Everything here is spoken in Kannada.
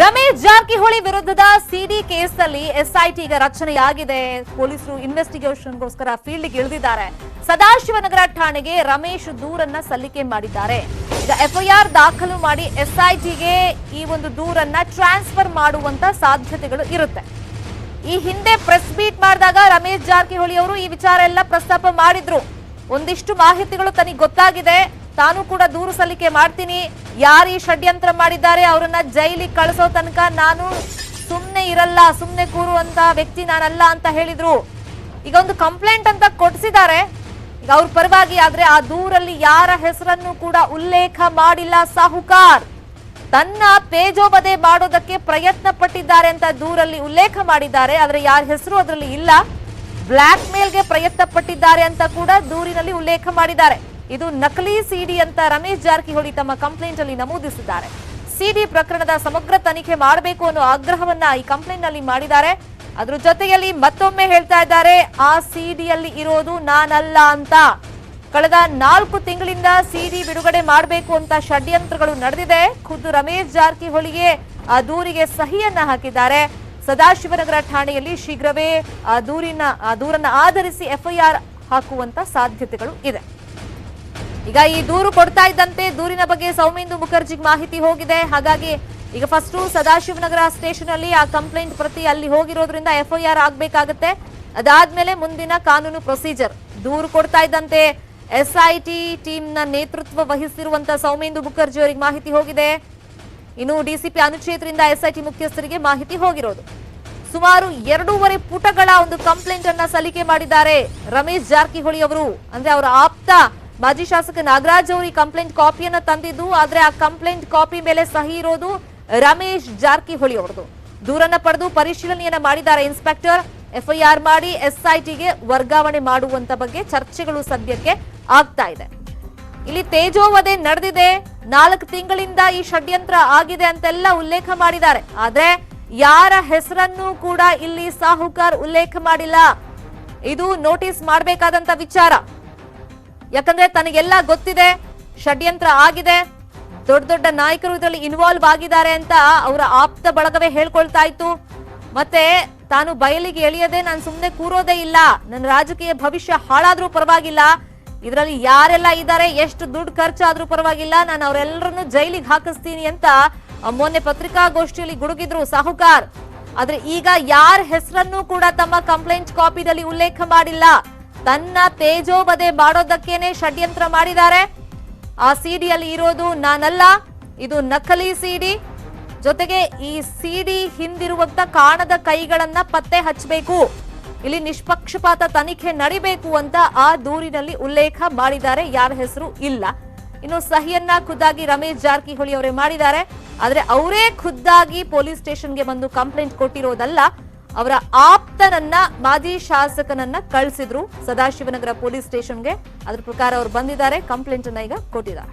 ರಮೇಶ್ ಜಾರಕಿಹೊಳಿ ವಿರುದ್ಧದ ಸಿಡಿ ಕೇಸಲ್ಲಿ ಎಸ್ಐಟಿ ಈಗ ರಚನೆಯಾಗಿದೆ ಪೊಲೀಸರು ಇನ್ವೆಸ್ಟಿಗೇಷನ್ಗೋಸ್ಕರ ಫೀಲ್ಡ್ಗೆ ಇಳಿದಿದ್ದಾರೆ. ಸದಾಶಿವನಗರ ಠಾಣೆಗೆ ರಮೇಶ್ ದೂರನ್ನ ಸಲ್ಲಿಕೆ ಮಾಡಿದ್ದಾರೆ. ಈಗ ಎಫ್ಐಆರ್ ದಾಖಲು ಮಾಡಿ ಎಸ್ಐಟಿಗೆ ಈ ಒಂದು ದೂರನ್ನ ಟ್ರಾನ್ಸ್ಫರ್ ಮಾಡುವಂತ ಸಾಧ್ಯತೆಗಳು ಇರುತ್ತೆ. ಈ ಹಿಂದೆ ಪ್ರೆಸ್ ಮೀಟ್ ಮಾಡಿದಾಗ ರಮೇಶ್ ಜಾರಕಿಹೊಳಿ ಅವರು ಈ ವಿಚಾರ ಎಲ್ಲ ಪ್ರಸ್ತಾಪ ಮಾಡಿದ್ರು. ಒಂದಿಷ್ಟು ಮಾಹಿತಿಗಳು ತನಗೆ ಗೊತ್ತಾಗಿದೆ. ತಾನು ಕೂಡ ದೂರು ಸಲ್ಲಿಕೆ ಮಾಡ್ತೀನಿ. ಯಾರು ಈ ಷಡ್ಯಂತ್ರ ಮಾಡಿದ್ದಾರೆ ಅವರನ್ನ ಜೈಲಿಗೆ ಕಳಿಸೋ ತನಕ ನಾನು ಸುಮ್ನೆ ಇರಲ್ಲ, ಸುಮ್ನೆ ಕೂರುವಂತ ವ್ಯಕ್ತಿ ನಾನಲ್ಲ ಅಂತ ಹೇಳಿದ್ರು. ಈಗ ಒಂದು ಕಂಪ್ಲೇಂಟ್ ಅಂತ ಕೊಡ್ಸಿದ್ದಾರೆ. ಈಗ ಅವ್ರ ಪರವಾಗಿ ಆದ್ರೆ ಆ ದೂರಲ್ಲಿ ಯಾರ ಹೆಸರನ್ನು ಕೂಡ ಉಲ್ಲೇಖ ಮಾಡಿಲ್ಲ ಸಾಹುಕಾರ್. ತನ್ನ ತೇಜೋವಧೆ ಮಾಡೋದಕ್ಕೆ ಪ್ರಯತ್ನ ಪಟ್ಟಿದ್ದಾರೆ ಅಂತ ದೂರಲ್ಲಿ ಉಲ್ಲೇಖ ಮಾಡಿದ್ದಾರೆ. ಆದ್ರೆ ಯಾರ ಹೆಸರು ಅದರಲ್ಲಿ ಇಲ್ಲ. ಬ್ಲಾಕ್ ಮೇಲ್ಗೆ ಪ್ರಯತ್ನ ಪಟ್ಟಿದ್ದಾರೆ ಅಂತ ಕೂಡ ದೂರಿನಲ್ಲಿ ಉಲ್ಲೇಖ ಮಾಡಿದ್ದಾರೆ. ಇದು ನಕಲಿ ಸಿಡಿ ಅಂತ ರಮೇಶ್ ಜಾರಕಿಹೊಳಿ ತಮ್ಮ ಕಂಪ್ಲೇಂಟ್ ಅಲ್ಲಿ ನಮೂದಿಸಿದ್ದಾರೆ. ಸಿಡಿ ಪ್ರಕರಣದ ಸಮಗ್ರ ತನಿಖೆ ಮಾಡಬೇಕು ಅನ್ನೋ ಆಗ್ರಹವನ್ನ ಈ ಕಂಪ್ಲೇಂಟ್ನಲ್ಲಿ ಮಾಡಿದ್ದಾರೆ. ಅದ್ರ ಜೊತೆಯಲ್ಲಿ ಮತ್ತೊಮ್ಮೆ ಹೇಳ್ತಾ ಇದ್ದಾರೆ, ಆ ಸಿಡಿಯಲ್ಲಿ ಇರೋದು ನಾನಲ್ಲ ಅಂತ. ಕಳೆದ ನಾಲ್ಕು ತಿಂಗಳಿಂದ ಸಿಡಿ ಬಿಡುಗಡೆ ಮಾಡಬೇಕು ಅಂತ ಷಡ್ಯಂತ್ರಗಳು ನಡೆದಿದೆ. ಖುದ್ದು ರಮೇಶ್ ಜಾರಕಿಹೊಳಿಗೆ ಆ ದೂರಿಗೆ ಸಹಿಯನ್ನ ಹಾಕಿದ್ದಾರೆ. ಸದಾಶಿವನಗರ ಠಾಣೆಯಲ್ಲಿ ಶೀಘ್ರವೇ ಆ ದೂರಿನ, ಆ ದೂರನ್ನ ಆಧರಿಸಿ ಎಫ್ಐಆರ್ ಹಾಕುವಂತ ಸಾಧ್ಯತೆಗಳು ಇದೆ. ಈಗ ಈ ದೂರು ಕೊಡ್ತಾ ಇದ್ದಂತೆ ದೂರಿನ ಬಗ್ಗೆ ಸೌಮೇಂದು ಮುಖರ್ಜಿಗೆ ಮಾಹಿತಿ ಹೋಗಿದೆ. ಹಾಗಾಗಿ ಈಗ ಫಸ್ಟ್ ಸದಾಶಿವನಗರ ಸ್ಟೇಷನ್ ಅಲ್ಲಿ ಆ ಕಂಪ್ಲೇಂಟ್ ಪ್ರತಿ ಅಲ್ಲಿ ಹೋಗಿರೋದ್ರಿಂದ ಎಫ್ಐಆರ್ ಆಗ್ಬೇಕಾಗತ್ತೆ. ಅದಾದ್ಮೇಲೆ ಮುಂದಿನ ಕಾನೂನು ಪ್ರೊಸೀಜರ್. ದೂರು ಕೊಡ್ತಾ ಇದ್ದಂತೆ ಎಸ್ಐಟಿ ಟೀಮ್ನ ನೇತೃತ್ವ ವಹಿಸಿರುವಂತ ಸೌಮೇಂದು ಮುಖರ್ಜಿ ಅವರಿಗೆ ಮಾಹಿತಿ ಹೋಗಿದೆ. ಇನ್ನು ಡಿಸಿಪಿ ಅನುಚೇತ್ರಿಂದ ಎಸ್ಐಟಿ ಮುಖ್ಯಸ್ಥರಿಗೆ ಮಾಹಿತಿ ಹೋಗಿರೋದು. ಸುಮಾರು ಎರಡೂವರೆ ಪುಟಗಳ ಒಂದು ಕಂಪ್ಲೇಂಟ್ ಅನ್ನ ಸಲ್ಲಿಕೆ ಮಾಡಿದ್ದಾರೆ ರಮೇಶ್ ಜಾರಕಿಹೊಳಿ ಅವರು. ಅಂದ್ರೆ ಅವರ ಆಪ್ತ ಮಾಜಿ ಶಾಸಕ ನಾಗರಾಜ್ ಅವರು ಈ ಕಂಪ್ಲೇಂಟ್ ಕಾಪಿಯನ್ನ ತಂದಿದ್ದು, ಆದ್ರೆ ಆ ಕಂಪ್ಲೇಂಟ್ ಕಾಪಿ ಮೇಲೆ ಸಹಿ ಇರೋದು ರಮೇಶ್ ಜಾರಕಿಹೊಳಿ ಅವರದು ದೂರನ್ನ ಪಡೆದು ಪರಿಶೀಲನೆಯನ್ನ ಮಾಡಿದ್ದಾರೆ ಇನ್ಸ್ಪೆಕ್ಟರ್ ಎಫ್ಐಆರ್ ಮಾಡಿ ಎಸ್ಐಟಿಗೆ ವರ್ಗಾವಣೆ ಮಾಡುವಂತ ಬಗ್ಗೆ ಚರ್ಚೆಗಳು ಸದ್ಯಕ್ಕೆ ಆಗ್ತಾ ಇದೆ. ಇಲ್ಲಿ ತೇಜೋವಧೆ ನಡೆದಿದೆ. ನಾಲ್ಕು ತಿಂಗಳಿಂದ ಈ ಷಡ್ಯಂತ್ರ ಆಗಿದೆ ಅಂತೆಲ್ಲ ಉಲ್ಲೇಖ ಮಾಡಿದ್ದಾರೆ. ಆದ್ರೆ ಯಾರ ಹೆಸರನ್ನು ಕೂಡ ಇಲ್ಲಿ ಸಾಹುಕಾರ್ ಉಲ್ಲೇಖ ಮಾಡಿಲ್ಲ. ಇದು ನೋಟಿಸ್ ಮಾಡಬೇಕಾದಂತ ವಿಚಾರ. ಯಾಕಂದ್ರೆ ತನಗೆಲ್ಲ ಗೊತ್ತಿದೆ, ಷಡ್ಯಂತ್ರ ಆಗಿದೆ, ದೊಡ್ಡ ದೊಡ್ಡ ನಾಯಕರು ಇದರಲ್ಲಿ ಇನ್ವಾಲ್ವ್ ಆಗಿದ್ದಾರೆ ಅಂತ ಅವರ ಆಪ್ತ ಬಳಗವೇ ಹೇಳ್ಕೊಳ್ತಾ ಇತ್ತು. ಮತ್ತೆ ತಾನು ಬಯಲಿಗೆ ಎಳೆಯದೆ ನಾನು ಸುಮ್ಮನೆ ಕೂರೋದೇ ಇಲ್ಲ, ನನ್ನ ರಾಜಕೀಯ ಭವಿಷ್ಯ ಹಾಳಾದ್ರೂ ಪರವಾಗಿಲ್ಲ, ಇದರಲ್ಲಿ ಯಾರೆಲ್ಲ ಇದ್ದಾರೆ, ಎಷ್ಟು ದುಡ್ಡು ಖರ್ಚಾದ್ರೂ ಪರವಾಗಿಲ್ಲ, ನಾನು ಅವರೆಲ್ಲರನ್ನು ಜೈಲಿಗೆ ಹಾಕಿಸ್ತೀನಿ ಅಂತ ಮೊನ್ನೆ ಪತ್ರಿಕಾಗೋಷ್ಠಿಯಲ್ಲಿ ಗುಡುಗಿದ್ರು ಸಾಹುಕಾರ್. ಆದ್ರೆ ಈಗ ಯಾರ ಹೆಸರನ್ನು ಕೂಡ ತಮ್ಮ ಕಂಪ್ಲೇಂಟ್ ಕಾಪಿದಲ್ಲಿ ಉಲ್ಲೇಖ ಮಾಡಿಲ್ಲ. ತನ್ನ ತೇಜೋಬದೆ ಮಾಡೋದಕ್ಕೇನೆ ಷಡ್ಯಂತ್ರ ಮಾಡಿದ್ದಾರೆ. ಆ ಸಿಡಿಯಲ್ಲಿ ಇರೋದು ನಾನಲ್ಲ, ಇದು ನಕಲಿ ಸಿಡಿ. ಜೊತೆಗೆ ಈ ಸಿಡಿ ಹಿಂದಿರುವಂತ ಕಾಣದ ಕೈಗಳನ್ನ ಪತ್ತೆ ಹಚ್ಚಬೇಕು. ಇಲ್ಲಿ ನಿಷ್ಪಕ್ಷಪಾತ ತನಿಖೆ ನಡಿಬೇಕು ಅಂತ ಆ ದೂರಿನಲ್ಲಿ ಉಲ್ಲೇಖ ಮಾಡಿದ್ದಾರೆ. ಯಾರ ಹೆಸರು ಇಲ್ಲ. ಇನ್ನು ಸಹಿಯನ್ನ ಖುದ್ದಾಗಿ ರಮೇಶ್ ಜಾರಕಿಹೊಳಿ ಅವರೇ ಮಾಡಿದ್ದಾರೆ. ಆದ್ರೆ ಅವರೇ ಖುದ್ದಾಗಿ ಪೊಲೀಸ್ ಸ್ಟೇಷನ್ಗೆ ಬಂದು ಕಂಪ್ಲೇಂಟ್ ಕೊಟ್ಟಿರೋದಲ್ಲ. ಅವರ ಆಪ್ತನನ್ನ, ಮಾಜಿ ಶಾಸಕನನ್ನ ಕಳಿಸಿದ್ರು ಸದಾಶಿವನಗರ ಪೊಲೀಸ್ ಸ್ಟೇಷನ್ಗೆ. ಅದ್ರ ಪ್ರಕಾರ ಅವರು ಬಂದಿದ್ದಾರೆ ಕಂಪ್ಲೇಂಟ್ ಅನ್ನ ಈಗ ಕೊಟ್ಟಿದ್ದಾರೆ.